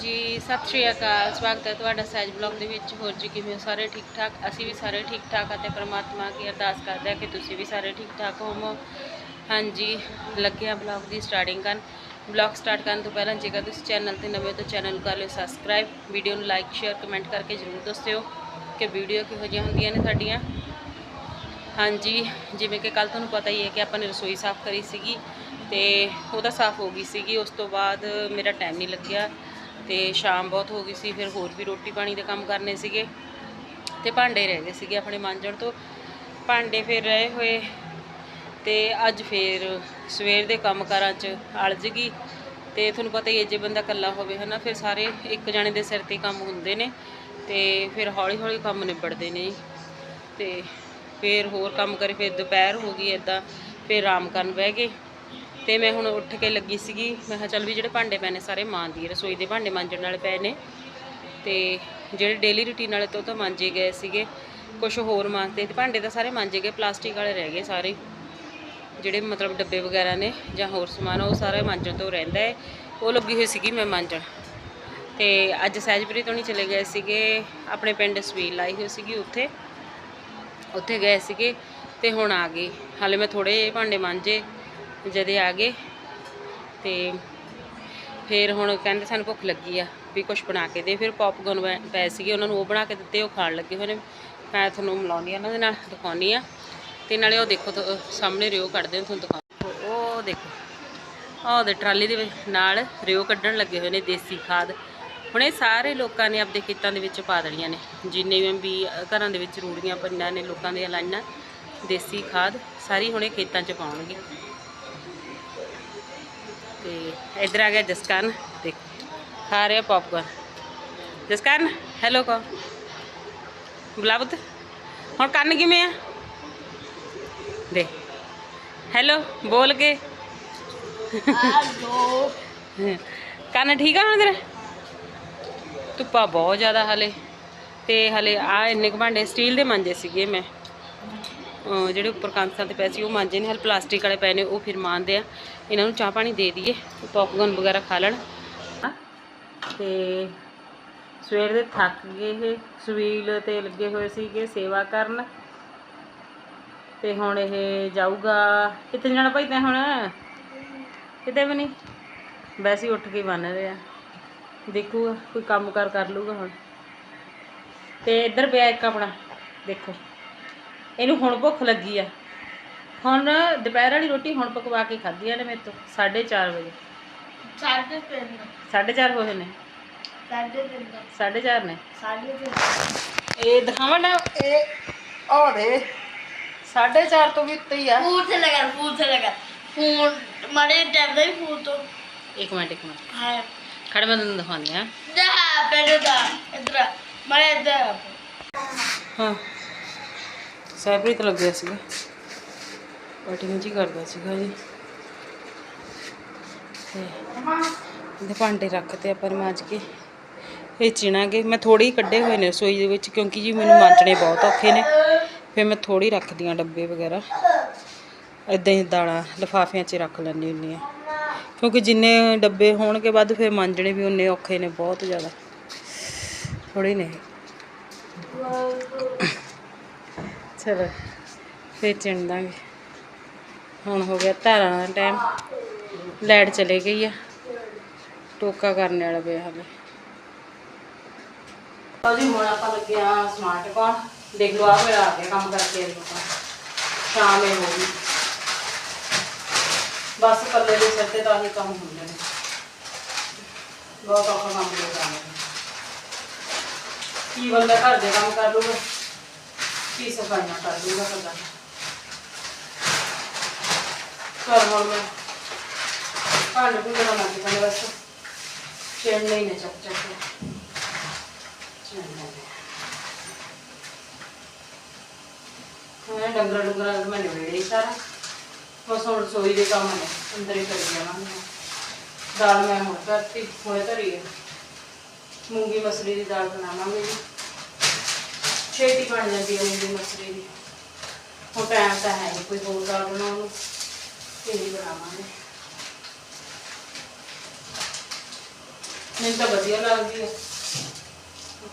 ਜੀ, ਸਤਿ ਸ਼੍ਰੀ ਅਕਾਲ, ਸਵਾਗਤ ਹੈ ਤੁਹਾਡਾ ਸਹਿਜ ਬਲੌਗ ਦੇ ਵਿੱਚ। ਹੋਰ ਜੀ, ਕਿਵੇਂ ਹੋ? ਸਾਰੇ ਠੀਕ ਠਾਕ? ਅਸੀਂ ਵੀ ਸਾਰੇ ਠੀਕ ਠਾਕ ਅਤੇ ਪ੍ਰਮਾਤਮਾ ਅੱਗੇ ਅਰਦਾਸ ਕਰਦੇ ਹਾਂ ਕਿ ਤੁਸੀਂ ਵੀ ਸਾਰੇ ਠੀਕ ਠਾਕ ਹੋਵੋ। ਹਾਂਜੀ ਲੱਗਿਆ ਬਲੌਗ ਦੀ ਸਟਾਰਟਿੰਗ ਕਰਨ। ਬਲੌਗ ਸਟਾਰਟ ਕਰਨ ਤੋਂ ਪਹਿਲਾਂ ਜੇਕਰ ਤੁਸੀਂ ਚੈਨਲ ਤੇ ਨਵੇਂ ਹੋ ਤਾਂ ਚੈਨਲ ਨੂੰ ਕਰ ਲਿਓ ਸਬਸਕ੍ਰਾਈਬ। ਵੀਡੀਓ ਨੂੰ ਲਾਈਕ, ਸ਼ੇਅਰ, ਕਮੈਂਟ ਕਰਕੇ ਜ਼ਰੂਰ ਦੱਸਿਓ ਕਿ ਵੀਡੀਓ ਕਿਹੋ ਜਿਹੀਆਂ ਹੁੰਦੀਆਂ ਨੇ ਸਾਡੀਆਂ। ਹਾਂਜੀ, ਜਿਵੇਂ ਕਿ ਕੱਲ ਤੁਹਾਨੂੰ ਪਤਾ ਹੀ ਹੈ ਕਿ ਆਪਾਂ ਨੇ ਰਸੋਈ ਸਾਫ਼ ਕਰੀ ਸੀਗੀ ਤੇ ਤਾਂ ਸਾਫ਼ ਹੋ ਗਈ ਸੀਗੀ। ਉਸ ਤੋਂ ਬਾਅਦ ਮੇਰਾ ਟਾਈਮ ਨਹੀਂ ਲੱਗਿਆ। ਤੇ ਸ਼ਾਮ ਬਹੁਤ ਹੋ ਗਈ ਸੀ, ਫਿਰ ਹੋਰ ਵੀ ਰੋਟੀ ਪਾਣੀ ਦੇ ਕੰਮ ਕਰਨੇ ਸੀਗੇ ਤੇ ਭਾਂਡੇ ਰਹਿ ਗਏ ਸੀਗੇ ਆਪਣੇ ਮਾਂਜਣ ਤੋਂ ਭਾਂਡੇ ਫਿਰ ਰਹੇ ਹੋਏ ਤੇ ਅੱਜ ਫਿਰ ਸਵੇਰ ਦੇ ਕੰਮਕਾਰਾਂ 'ਚ ਅਲਝ ਗਈ ਤੇ ਤੁਹਾਨੂੰ ਪਤਾ ਹੀ ਹੈ, ਜੇ ਬੰਦਾ ਇਕੱਲਾ ਹੋਵੇ ਹਨਾ, ਫਿਰ ਸਾਰੇ ਇੱਕ ਜਣੇ ਦੇ ਸਿਰ ਤੇ ਕੰਮ ਹੁੰਦੇ ਨੇ ਤੇ ਫਿਰ ਹੌਲੀ ਹੌਲੀ ਕੰਮ ਨਿਬੜਦੇ ਨੇ ਜੀ। ਤੇ ਫਿਰ ਹੋਰ ਕੰਮ ਕਰੇ, ਫਿਰ ਦੁਪਹਿਰ ਹੋ ਗਈ ਇਦਾਂ ਫਿਰ ਆਰਾਮ ਕਰਨ ਬਹਿ ਗਏ ਤੇ ਮੈਂ ਹੁਣ ਉੱਠ ਕੇ ਲੱਗੀ ਸੀਗੀ। ਮੈਂ ਕਿਹਾ ਚੱਲ ਵੀ ਜਿਹੜੇ ਭਾਂਡੇ ਪਏ ਨੇ ਸਾਰੇ ਮਾਂਜਦੀ ਰਸੋਈ ਦੇ ਭਾਂਡੇ ਮਾਂਜਣ ਵਾਲੇ ਪਏ ਨੇ। ਤੇ ਜਿਹੜੇ ਡੇਲੀ ਰੂਟੀਨ ਵਾਲੇ ਤੋਂ ਤਾਂ ਮਾਂਜੇ ਗਏ ਸੀਗੇ। ਕੁਝ ਹੋਰ ਮਾਂਜਦੇ ਤੇ ਭਾਂਡੇ ਤਾਂ ਸਾਰੇ ਮਾਂਜੇ ਗਏ ਪਲਾਸਟਿਕ ਵਾਲੇ ਰਹਿ ਗਏ ਸਾਰੇ। ਜਿਹੜੇ ਮਤਲਬ ਡੱਬੇ ਵਗੈਰਾ ਨੇ ਜਾਂ ਹੋਰ ਸਮਾਨ, ਉਹ ਸਾਰਾ ਮਾਂਜਣ ਤੋਂ ਰਹਿੰਦਾ ਹੈ ਉਹ ਲੱਗੀ ਹੋਈ ਸੀਗੀ ਮੈਂ ਮਾਂਜਣ। ਤੇ ਅੱਜ ਸਹਿਜਪ੍ਰੀਤ ਹੋਣੀ ਚਲੇ ਗਏ ਸੀਗੇ। ਆਪਣੇ ਪਿੰਡ ਸਵੀਲ ਲਾਈ ਹੋਈ ਸੀਗੀ ਉੱਥੇ। ਉੱਥੇ ਗਏ ਸੀਗੇ ਤੇ ਹੁਣ ਆ ਗਏ। ਹਾਲੇ ਮੈਂ ਥੋੜੇ ਭਾਂਡੇ ਮਾਂਜੇ। ਜਦੇ ਆ ਗਏ ਤੇ ਫਿਰ ਹੁਣ ਕਹਿੰਦੇ ਸਾਨੂੰ ਭੁੱਖ ਲੱਗੀ ਆ ਵੀ ਕੁਝ ਬਣਾ ਕੇ ਦੇ। ਫਿਰ ਪੌਪਕੌਰਨ ਪਏ ਸੀਗੇ, ਉਹਨਾਂ ਨੂੰ ਉਹ ਬਣਾ ਕੇ ਦਿੱਤੇ, ਉਹ ਖਾਣ ਲੱਗੇ ਹੋਏ ਨੇ। ਮੈਂ ਤੁਹਾਨੂੰ ਮਿਲਾਉਂਦੀ ਆ ਉਹਨਾਂ ਦੇ ਨਾਲ, ਦਿਖਾਉਂਦੀ ਆ। ਤੇ ਨਾਲੇ ਉਹ ਦੇਖੋ, ਤੁ- ਸਾਹਮਣੇ ਰਿਓ ਕੱਢਦੇ ਨੇ, ਤੁਹਾਨੂੰ ਦਿਖਾਉਂਦੀ ਉਹ ਦੇਖੋ, ਆਹ ਉਹਦੇ ਟਰਾਲੀ ਦੇ ਨਾਲ ਰਿਓ ਕੱਢਣ ਲੱਗੇ ਹੋਏ ਨੇ ਦੇਸੀ ਖਾਦ। ਹੁਣ ਇਹ ਸਾਰੇ ਲੋਕਾਂ ਨੇ ਆਪਦੇ ਖੇਤਾਂ ਦੇ ਵਿੱਚ ਪਾ ਦੇਣੀਆਂ ਨੇ। ਜਿੰਨੇ ਵੀ ਘਰਾਂ ਦੇ ਵਿੱਚ ਰੂੜੀਆਂ ਪੰਨਾਂ ਨੇ, ਲੋਕਾਂ ਦੀਆਂ ਲਾਈਨਾਂ, ਦੇਸੀ ਖਾਦ, ਸਾਰੀ ਹੁਣੇ ਖੇਤਾਂ 'ਚ ਪਾਉਣਗੇ। ਤੇ ਇਧਰ ਆ ਗਿਆ ਜਸਕਰਨ। ਦੇਖ, ਖਾ ਰਿਹਾ ਪੌਪਕਾਰਨ ਜਸਕਰਨ ਹੈਲੋ ਕੋ ਬੁਲਾਵਤ, ਹੁਣ ਕੰਨ ਕਿਵੇਂ ਆ? ਦੇ ਹੈਲੋ ਬੋਲ ਕੇ। ਹੈਲੋ ਕੰਨ ਠੀਕ ਆ ਹੁਣ ਤੇਰੇ ਧੁੱਪਾ ਬਹੁਤ ਜ਼ਿਆਦਾ ਹਲੇ। ਤੇ ਹਲੇ ਆ ਇੰਨੇ ਕੁ ਭਾਂਡੇ ਸਟੀਲ ਦੇ ਮੰਜੇ ਸੀਗੇ ਮੈਂ। ਜਿਹੜੇ ਉੱਪਰ ਕਾਂਸਾਂ ਤੇ ਪਏ ਸੀ, ਉਹ ਮਾਂਜੇ ਨੇ, ਹਲ ਪਲਾਸਟਿਕ ਵਾਲੇ ਪਏ ਨੇ, ਉਹ ਫਿਰ ਮਾਂਜਦੇ ਆ। ਇਹਨਾਂ ਨੂੰ ਚਾਹ ਪਾਣੀ ਦੇ ਦਈਏ ਪੌਪਕੌਰਨ ਵਗੈਰਾ ਖਾ ਲੈਣ। ਤੇ ਸਵੇਰ ਦੇ ਥੱਕ ਗਏ ਇਹ, ਸਵੀਲ ਤੇ ਲੱਗੇ ਹੋਏ ਸੀਗੇ ਸੇਵਾ ਕਰਨ। ਤੇ ਹੁਣ ਇਹ ਜਾਊਗਾ, ਕਿੱਥੇ ਜਾਣਾ ਭਾਈ ਤੈਂ ਹੁਣ? ਕਿਤੇ ਵੀ ਨਹੀਂ। ਵੈਸੇ ਹੀ ਉੱਠ ਕੇ ਬੰਨ ਰਿਹਾ ਦੇਖੂਗਾ, ਕੋਈ ਕੰਮ ਕਾਰ ਕਰ ਲੂਗਾ ਹੁਣ। ਤੇ ਇੱਧਰ ਪਿਆ ਇੱਕ ਆਪਣਾ, ਦੇਖੋ। ਇਹਨੂੰ ਹੁਣ ਭੁੱਖ ਲੱਗੀ ਆ। ਹੁਣ ਦੁਪਹਿਰ ਵਾਲੀ ਰੋਟੀ ਹੁਣ ਪਕਵਾ ਕੇ ਖਾਧੀ ਨੇ ਮੇਰੇ ਤੋਂ 4:30 ਵਜੇ। ਸਾਢੇ ਤਿੰਨ 4:30 ਹੋਏ ਨੇ। ਸਾਢੇ ਤਿੰਨ 4:30 ਨੇ। ਸਾਢੇ ਤਿੰਨ। ਇਹ ਦਿਖਾਵਾਂ ਨਾ ਇਹ ਆ ਦੇ 4:30 ਤੋਂ ਵੀ ਉੱਤੇ ਹੀ ਆ। ਫੂਲ ਸੇ ਲਗਾ ਫੂਲ ਸੇ ਲਗਾ ਫੂਲ ਮਾਰੇ ਟੈਬ ਦਾ ਹੀ ਫੂਲ ਤੋਂ। ਇੱਕ ਮਿੰਟ ਇੱਕ ਮਿੰਟ। ਹੈ। ਖੜ ਮੈਂ ਤੁਹਾਨੂੰ ਦਿਖਾਉਂਦੀ ਆ ਦਾ ਇਧਰ ਮਾਰੇ ਇਧਰ ਹਾਂ। ਸੈਪਰੀਤ ਲੱਗਿਆ ਸੀਗਾ। ਕਟਿੰਗ ਜੀ ਕਰਦਾ ਸੀਗਾ ਜੀ। ਤੇ ਇਹਦੇ ਭਾਂਡੇ ਰੱਖਤੇ ਆਪਾਂ ਨੇ ਮਾਂਜ ਕੇ ਇਹ ਚਿਣਾਂਗੇ। ਮੈਂ ਥੋੜੀ ਹੀ ਕੱਢੇ ਹੋਏ ਨੇ ਰਸੋਈ ਦੇ ਵਿੱਚ, ਕਿਉਂਕਿ ਜੀ ਮੈਨੂੰ ਮਾਂਜਣੇ ਬਹੁਤ ਔਖੇ ਨੇ। ਫਿਰ ਮੈਂ ਥੋੜੀ ਰੱਖਦੀ ਹਾਂ ਡੱਬੇ ਵਗੈਰਾ। ਇਦਾਂ ਹੀ ਦਾਣਾ ਲਿਫਾਫਿਆਂ 'ਚ ਰੱਖ ਲੈਂਦੀ ਹੁੰਦੀ ਹਾਂ। ਕਿਉਂਕਿ ਜਿੰਨੇ ਡੱਬੇ ਹੋਣਗੇ ਵੱਧ, ਫਿਰ ਮਾਂਜਣੇ ਵੀ ਉਨੇ ਔਖੇ ਨੇ, ਬਹੁਤ ਜ਼ਿਆਦਾ। ਥੋੜੀ ਨੇ। ਚਲੋ ਫਿਰ ਚਿਣ ਦਾਂਗੇ ਹੁਣ ਹੋ ਗਿਆ ਧਾਰਾਂ ਦਾ ਟਾਈਮ ਲਾਈਟ ਚਲੇ ਗਈ ਆ। ਟੋਕਾ ਕਰਨ ਵਾਲਾ ਪਿਆ ਹਲੇ ਅਜੀ ਹੁਣ ਆਪਾਂ ਲੱਗੇ ਆ ਸਮਾਰਟ ਪਾਉਣ ਦੇਖ ਲਓ ਆ ਮੇਰਾ ਆ ਗਿਆ ਕੰਮ ਕਰਕੇ ਲੋਕਾਂ ਸ਼ਾਮ ਹੋ ਗਈ। ਬਸ ਕੱਲੇ ਦੇ ਸਿਰ ਤੇ ਤਾਂ ਹੀ ਕੰਮ ਹੁੰਦੇ ਨੇ। ਬਹੁਤ ਔਖਾ ਕੰਮ ਹੋ ਕੀ ਬੰਦਾ ਘਰ ਦੇ ਕੰਮ ਕਰ ਲੂਗਾ? ਕੀ ਸਫਾਈਆਂ ਕਰ ਲੂਗਾ ਬੰਦਾ ਘਰ ਹੁਣ ਮੈਂ ਭਾਂਡੇ ਭੁੰਡੇ ਦਾ ਮੰਗ ਬਸ। ਛੇੜ ਨਹੀਂ ਨੇ ਚੱਕ ਚੱਕ ਹਾਂ, ਡੰਗਰਾ ਡੰਗਰਾ ਮੈਂ ਨਿਬੇੜੇ ਸਾਰਾ। ਬਸ ਹੁਣ ਰਸੋਈ ਦੇ ਕੰਮ ਨੇ, ਅੰਦਰ ਹੀ ਕਰੀ ਜਾਵਾਂਗੇ। ਦਾਲ ਮੈਂ ਹੁਣ ਕਰਤੀ ਹੋਏ ਧਰੀ ਹੈ ਮੂੰਗੀ ਮਸਰੀ ਦੀ ਦਾਲ ਬਣਾਵਾਂਗੇ ਜੀ। ਛੇਤੀ ਬਣ ਜਾਂਦੀ ਹੈ ਮੂੰਗੀ ਮਸਰੀ ਦੀ। ਹੁਣ ਟਾਈਮ ਤਾਂ ਹੈ ਨਹੀਂ ਕੋਈ ਹੋਰ ਦਾਲ ਬਣਾਉਣ ਨੂੰ। ਇਹ ਹੀ ਬਣਾਵਾਂਗੇ। ਮੈਨੂੰ ਤਾਂ ਵਧੀਆ ਲੱਗਦੀ ਹੈ।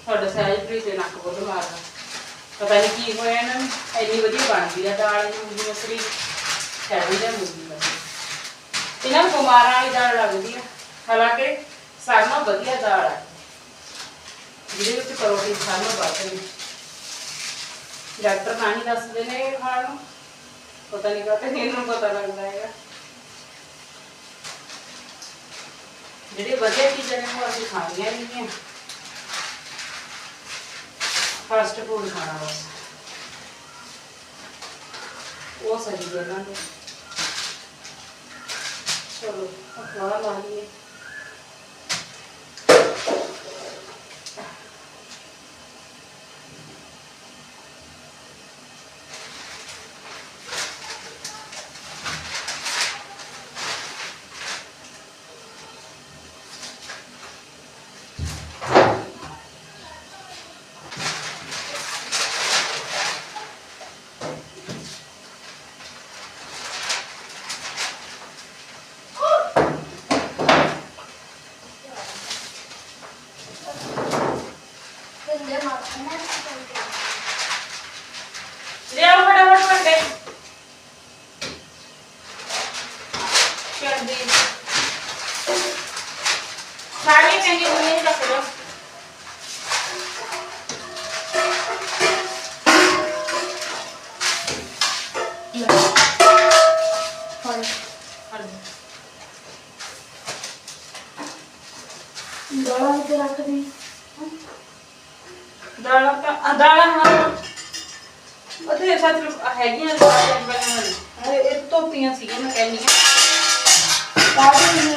ਤੁਹਾਡਾ ਸਹਿਜ ਪ੍ਰੀਤ ਦੇ ਨੱਕ ਬੁੱਲ ਮਾਰਦਾ ਪਤਾ ਨਹੀਂ ਕੀ ਹੋਇਆ ਇਹਨਾਂ ਨੂੰ। ਇੰਨੀ ਵਧੀਆ ਬਣਦੀ ਆ ਦਾਲ ਮੂੰਗੀ ਮਸਰੀ। ਸਹਿਜ ਦਾ ਮੂੰਗੀ ਮਸਰੀ। ਇਹਨਾਂ ਨੂੰ ਕੁਮਾਰਾਂ ਵਾਲੀ ਦਾਲ ਲੱਗਦੀ ਆ। ਹਾਲਾਂਕਿ ਸਾਰਿਆਂ ਨਾਲੋਂ ਵਧੀਆ ਦਾਲ ਆ। ਜਿਹਦੇ ਵਿੱਚ ਪ੍ਰੋਟੀਨ ਸਾਰਾ ਨਾਲੋਂ ਵੱਧ ਹੈ ਡਾਕਟਰ ਤਾਂ ਹੀ ਦੱਸਦੇ ਨੇ ਇਹ ਖਾਣ ਨੂੰ। ਪਤਾ ਨਹੀਂ ਕਾਹਤੇ ਇਹਨਾਂ ਨੂੰ ਪਤਾ ਲੱਗਦਾ ਹੈਗਾ। ਜਿਹੜੇ ਵਧੀਆ ਚੀਜ਼ਾਂ ਨੇ ਉਹ ਅਸੀਂ ਖਾਣੀਆਂ ਨਹੀਂ ਹੈ ਫਾਸਟ ਫੂਡ ਖਾਣਾ ਬਸ। ਉਹ ਸਹੀ ਹੈ ਨਾ ਚਲੋ ਅਖਵਾ ਲਾ ਲਈਏ ਲਿਆਓ ਫਟਾਫਟ ਭਾਂਡੇ ਚੱਲ ਦੀ ਸਾਰੀ ਕਹਿੰਦੀ ਉਹਨੇ ਰੱਖ ਲਓ ਫੜ ਲਓ। ਦਾਲਾਂ ਤੇ ਰੱਖ ਦੇ ਦਾਲਾਂ ਤਾਂ ਆ ਦਾਲਾਂ ਹਾਂ ਉਹਦੇ ਸੱਚ ਹੈਗੀਆਂ ਦਾਲਾਂ ਬਣਾਉਣ ਇਹ ਧੋਤੀਆਂ ਸੀਗੀਆਂ ਮੈਂ ਕਹਿੰਦੀ ਆ ਕਾਹਦੇ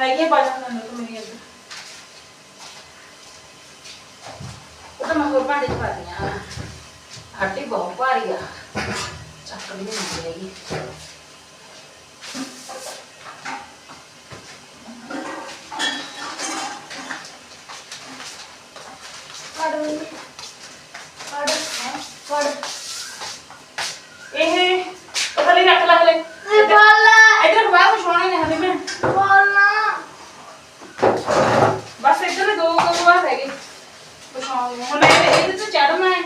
ਹੈਗੀਆਂ ਬਾਜਾਂ ਨਾਲ ਤਾਂ ਮੇਰੀ ਅੰਦਰ ਉਹ ਤਾਂ ਮੈਂ ਹੋਰ ਭਾਂਡੇ ਚ ਆਟੀ ਬਹੁਤ ਭਾਰੀ ਆ। ਚੱਕ ਨਹੀਂ ਹੁੰਦੀ ਹੈਗੀ ਫੜ ਵੀ ਫੜ ਫੜ ਇਹ ਥੱਲੇ ਰੱਖ ਲੈ ਹਲੇ ਇਹ ਬਾਲਾ ਇਧਰ ਬਾਹਰ ਕੁਛ ਹੋਣਾ ਨਹੀਂ ਹਲੇ ਮੈਂ ਬਾਲਾ ਬਸ ਇੱਧਰ ਦੋ ਕੁ ਵਾਰ ਰਹਿ ਗਏ ਕੁਛ ਆਉਣੇ ਹੁਣ ਇਹ- ਇਹਦੇ ਤੇ ਚੜਨਾ ਹੈ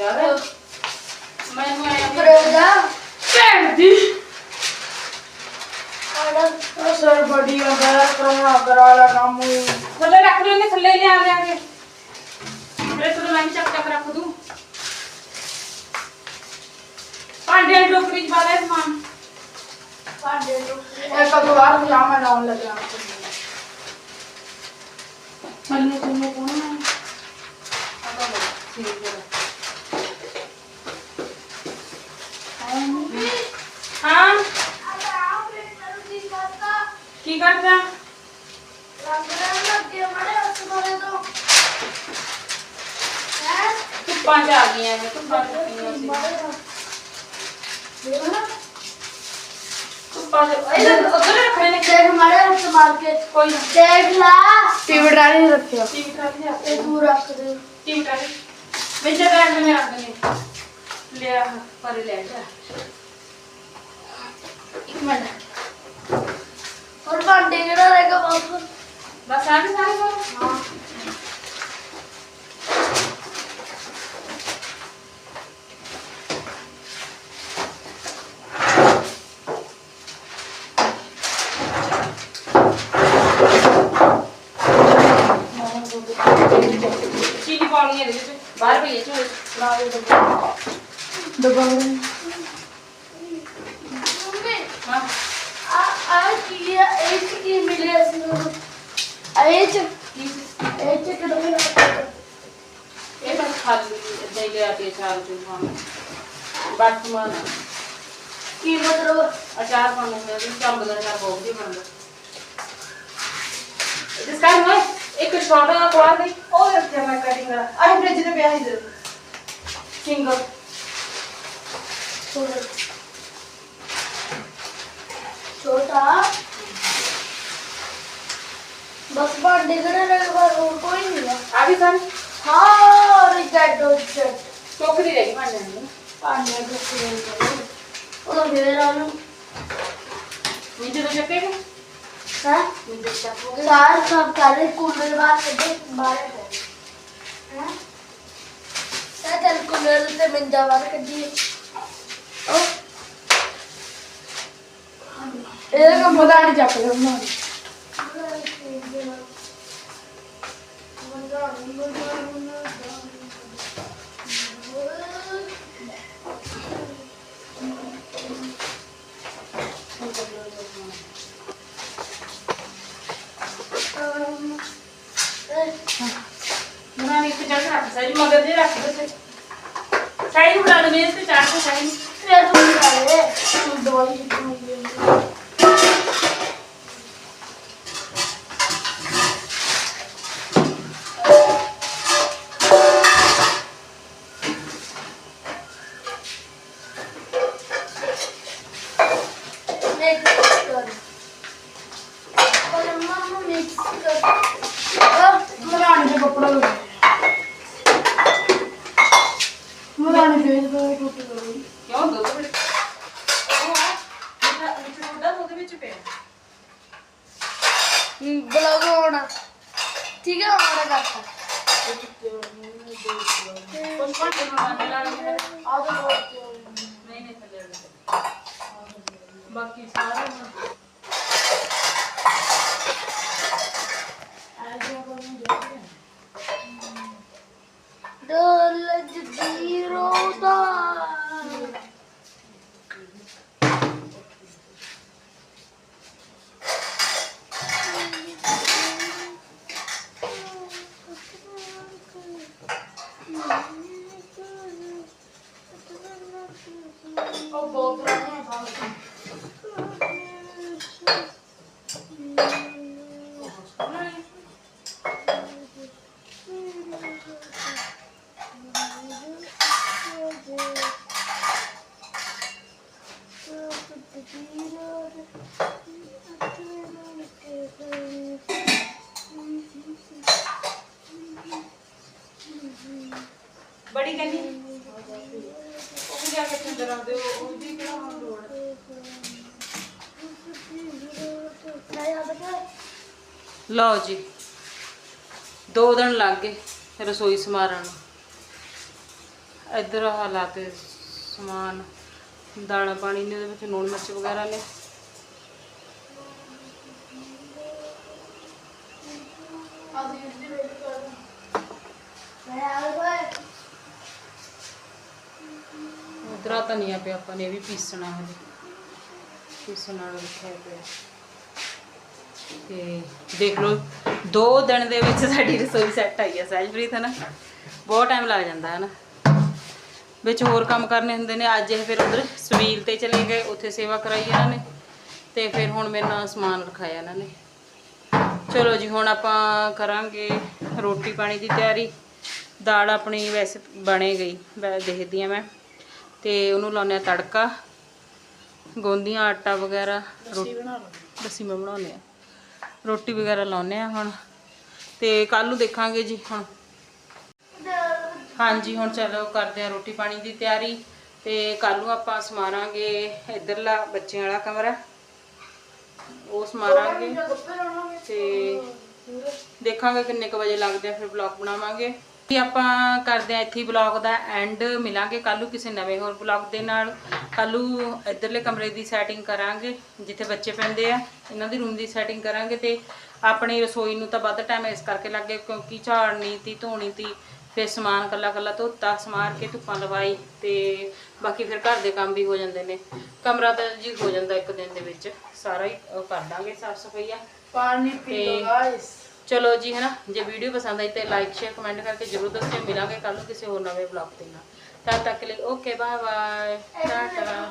ਯਾਰ ਮੈਨੂੰ ਆਇਆ ਬਰੇਦਾ ਭੈਣ ਦੀ। ਫੜ ਸਰ ਬੜੀ ਅੰਦਰ ਕਰੋਨਾ ਕਰਾ ਲਾ ਕੰਮ। ਹੀ ਥੱਲੇ ਰੱਖ ਲਿਓ ਨੇ ਥੱਲੇ ਲਿਆ ਲਿਆਂਗੇ ਮੇਰੇ ਤੋਂ ਮੈਂ ਵੀ ਚੱਕ ਚੱਕ ਰੱਖ ਦੂੰ। ਭਾਂਡੇ ਟੋਕਰੀ ਚ ਸਮਾਨ। ਇੱਕ ਪਜਾਮਾ ਲਾਉਣ ਲੱਗਿਆ। ਮੈਨੂੰ ਤੁਹਾਨੂੰ ਕੋਣ ਹੈ ਆਹ ਤਾਂ ਠੀਕ ਹੈ ਹਾਂ ਕੀ ਕਰਦਾ ਧੁੱਪਾਂ ਚ ਆ ਗਈਆਂ ਮੈਂ ਧੁੱਪਾਂ ਚ ਪਈਆਂ ਸੀ ਧੁੱਪਾਂ ਚ ਇਹ ਉਧਰ ਰੱਖਣੇ ਨੇ ਕੋਈ ਨਾ ਵਿੱਚ ਬੈਗ ਮੈਂ ਰੱਖ ਦਿੰਦੀ ਲਿਆ ਪਰੇ ਲੈ ਜਾ। ਇੱਕ ਮਿੰਟ। ਹੋਰ ਭਾਂਡੇ ਕਿਹੜਾ ਰਹਿ ਗਿਆ ਬਾਪੂ ਬਸ ਆ ਗਏ ਸਾਰੇ ਕੋਲ? ਹਾਂ। ਬਾਹਰ ਪਈ ਚੋਈ ਲਾ ਦੇ ਦਬਾ ਦਬਾ ਹਾਂ ਆ ਆ ਕੀ ਹੈ ਇਹ ਕੀ ਮਿਲਿਆ ਸੀ ਨੂੰ ਇਹ ਚ ਇਹ ਚ ਕਿਦੋਂ ਇਹ ਬਸ ਖਾਲੀ ਦੇ ਗਿਆ ਤੇ ਚਾਰ ਦਿਨ ਹਾਂ ਬਰਤਮਾਨ ਕੀ ਮਤਲਬ ਅਚਾਰ ਪਾਉਣਾ ਹੈ ਚੰਬ ਦਾ ਨਾ ਬਹੁਤ ਹੀ ਬਣਦਾ ਇਸ ਕਾਰਨ ਹੋਏ एक छोटा कोड़ा नहीं ਉਹ ਰੱਖਿਆ ਮੈਂ ਕਟਿੰਗ ਕਰਾ ਆਹ ਫ੍ਰਿਜ ਤੇ ਪਿਆ ਇਧਰ सिंगल ਛੋਟਾ ਬਸ ਭਾਂਡੇ ਕਿਹੜੇ ਰਹਿ ਗਏ ਹੋਰ ਕੋਈ ਨਹੀਂ ਹੈ ਆ ਵੀ ਸਾਰੇ ਹਾਂ ਰਿਜੈਕਟ ਹੋ ਰਿਜੈਕਟ ਟੋਕਰੀ ਰਹਿ ਗਈ ਭਾਂਡਿਆਂ ਦੀ ਭਾਂਡੇ ਕਿੱਥੇ ਉਹ ਫੇਰ ਆ ਨੂੰ ਨੀਚੇ ਤੋਂ ਚੱਕੇਗਾ ਹੈ ਨੀਚੇ ਕਾਲੇ ਕੂਲਰ ਬਾਹਰ ਕੱਢੇ ਬਾਹਰ ਹੈ। ਚੱਲ ਕੂਲਰ ਮੰਜਾ ਬਾਹਰ ਕੱਢੀਏ। ਉਹ ਇਹ ਕੰਮ ਪਤਾ ਨਹੀਂ ਚੱਕ ਲਿਆ ਉਹਨਾਂ ਨੇ। ਉਹਨਾਂ ਨੇ ਇੱਕ ਜਗ੍ਹਾ ਰੱਖ ਸਾਈ ਮਗਰ ਜੇ ਰੱਖ ਦਿੱਤੇ। ਸਾਈ ਬਣਾ ਦੇ ਮੇਰੇ ਤੇ ਚਾਰ ਕੋ ਸਾਈ ਨੂੰ। ਫਿਰ ਤੂੰ ਕਰੇ ਤੂੰ ਦਵਾਈ ਕਿਉਂ ਮਿਕਸ ਕਰ ਪਰ ਮਮਾ ਮਿਕਸ ਕਰ ਆ ਮਰਾਣੀ ਦੇ ਕੱਪੜਾ ਲਗਾ ਮਰਾਣੀ ਦੇ ਦੇ ਟੁੱਟ ਗਈ ਕਿਉਂ ਦੋ ਦੋ ਮਿੰਟ ਉਹ ਆ ਜਿਹੜਾ ਵਿੱਚ ਟੁੱਟਾ ਉਹਦੇ ਵਿੱਚ ਪਿਆ ਬਲੌਗ ਹੋਣਾ ਠੀਕ ਹੈ ਹੋਣਾ ਕਰਤਾ। ਬਾਕੀ ਸਾਰੇ ਡੋਲ ਜਦੀ ਰੋਦਾ ਬੜੀ ਕਹਿੰਦੀ? ਉਹ ਵੀ ਜਾ ਕੇ ਚੰਦਰ ਆਉਂਦੇ ਉਹ ਉਹ ਕਿਹੜਾ ਹੁਣ ਲੋੜ ਹੈ। ਲਓ ਜੀ, ਦੋ ਦਿਨ ਲੱਗ ਗਏ ਰਸੋਈ ਸਮਾਰਨ ਨੂੰ। ਇੱਧਰ ਆਹ ਲਾ ਸਮਾਨ ਦਾਣਾ ਪਾਣੀ ਨੇ, ਉਹਦੇ ਵਿੱਚ ਲੂਣ ਮਿਰਚ ਵਗੈਰਾ ਨੇ। ਧਨੀਆ ਪਿਆ, ਆਪਾਂ ਨੇ ਇਹ ਵੀ ਪੀਸਣਾ ਹਜੇ। ਪੀਸਣ ਨਾਲ ਰੱਖਿਆ ਪਿਆ। ਤੇ ਦੇਖ ਲਓ, ਦੋ ਦਿਨ ਦੇ ਵਿੱਚ ਸਾਡੀ ਰਸੋਈ ਸੈੱਟ ਆਈ ਹੈ ਸਹਿਜਪ੍ਰੀਤ ਹੈ ਨਾ ਬਹੁਤ ਟਾਈਮ ਲੱਗ ਜਾਂਦਾ ਹੈ ਨਾ ਵਿੱਚ ਹੋਰ ਕੰਮ ਕਰਨੇ ਹੁੰਦੇ ਨੇ। ਅੱਜ ਇਹ ਫਿਰ ਉਧਰ ਸਵੀਲ ਤੇ ਚਲੇ ਗਏ, ਉੱਥੇ ਸੇਵਾ ਕਰਾਈ ਇਹਨਾਂ ਨੇ। ਤੇ ਫਿਰ ਹੁਣ ਮੇਰੇ ਨਾਲ ਸਮਾਨ ਰਖਾਇਆ ਇਹਨਾਂ ਨੇ। ਚਲੋ ਜੀ, ਹੁਣ ਆਪਾਂ ਕਰਾਂਗੇ ਰੋਟੀ ਪਾਣੀ ਦੀ ਤਿਆਰੀ। ਦਾਲ ਆਪਣੀ ਵੈਸੇ ਬਣੇ ਗਈ ਮੈਂ ਦੇਖਦੀ ਆ ਮੈਂ। ਤੇ ਉਹਨੂੰ ਲਾਉਂਦੇ ਆ ਤੜਕਾ ਗੋਂਦੀਆਂ ਆਟਾ ਵਗੈਰਾ ਰੋਟੀ ਬਣਾ ਲਓ। ਲੱਸੀ ਮੈਂ ਬਣਾਉਂਦੇ ਆ ਰੋਟੀ ਵਗੈਰਾ ਲਾਉਂਦੇ ਆ ਹੁਣ। ਤੇ ਕੱਲ ਨੂੰ ਦੇਖਾਂਗੇ ਜੀ ਹੁਣ। ਹਾਂਜੀ ਹੁਣ ਚਲੋ ਕਰਦੇ ਆ ਰੋਟੀ ਪਾਣੀ ਦੀ ਤਿਆਰੀ। ਤੇ ਕੱਲ ਨੂੰ ਆਪਾਂ ਸਮਾਰਾਂਗੇ ਇਧਰਲਾ ਬੱਚਿਆਂ ਵਾਲਾ ਕਮਰਾ। ਉਹ ਸਮਾਰਾਂਗੇ। ਤੇ ਦੇਖਾਂਗੇ ਕਿੰਨੇ ਕੁ ਵਜੇ ਲੱਗਦੇ ਆ ਫਿਰ ਬਲੌਗ ਬਣਾਵਾਂਗੇ। ਤੇ ਆਪਾਂ ਕਰਦੇ ਆ ਇੱਥੇ ਬਲੌਗ ਦਾ ਐਂਡ ਮਿਲਾਂਗੇ ਕੱਲ ਨੂੰ ਕਿਸੇ ਨਵੇਂ ਹੋਰ ਬਲੌਗ ਦੇ ਨਾਲ। ਕੱਲ ਨੂੰ ਇਧਰਲੇ ਕਮਰੇ ਦੀ ਸੈਟਿੰਗ ਕਰਾਂਗੇ ਜਿੱਥੇ ਬੱਚੇ ਪੈਂਦੇ ਆ ਇਹਨਾਂ ਦੀ ਰੂਮ ਦੀ ਸੈਟਿੰਗ ਕਰਾਂਗੇ ਤੇ ਆਪਣੀ ਰਸੋਈ ਨੂੰ ਤਾਂ ਵੱਧ ਟਾਈਮ ਇਸ ਕਰਕੇ ਲੱਗੇ ਕਿਉਂਕਿ ਝਾੜਨੀ ਤੀ ਧੋਣੀ ਤੀ ਫਿਰ ਸਮਾਨ ਕੱਲਾ ਕੱਲਾ ਧੋਤਾ ਸਮਾਰ ਕੇ ਧੁੱਪਾਂ ਲਵਾਈ ਤੇ ਬਾਕੀ ਫਿਰ ਘਰ ਦੇ ਕੰਮ ਵੀ ਹੋ ਜਾਂਦੇ ਨੇ। ਕਮਰਾ ਤਾਂ ਜੀ ਹੋ ਜਾਂਦਾ ਇੱਕ ਦਿਨ ਦੇ ਵਿੱਚ ਸਾਰਾ ਹੀ ਕਰ ਦਾਂਗੇ ਸਾਫ਼ ਸਫਾਈਆ ਪਾਣੀ ਪੀ ਲਓ ਗਾਇਸ ਚਲੋ ਜੀ ਹੈ ਨਾ ਜੇ ਵੀਡੀਓ ਪਸੰਦ ਆਈ ਤੇ ਲਾਈਕ ਸ਼ੇਅਰ ਕਮੈਂਟ ਕਰਕੇ ਜਰੂਰ ਦੱਸਿਓ। ਮਿਲਾਂਗੇ ਕੱਲ ਨੂੰ ਕਿਸੇ ਹੋਰ ਨਵੇਂ ਬਲੌਗ ਦੇ ਨਾਲ। ਤਦ ਤੱਕ ਲਈ ਓਕੇ ਬਾਏ ਬਾਏ ਟਾਟਾ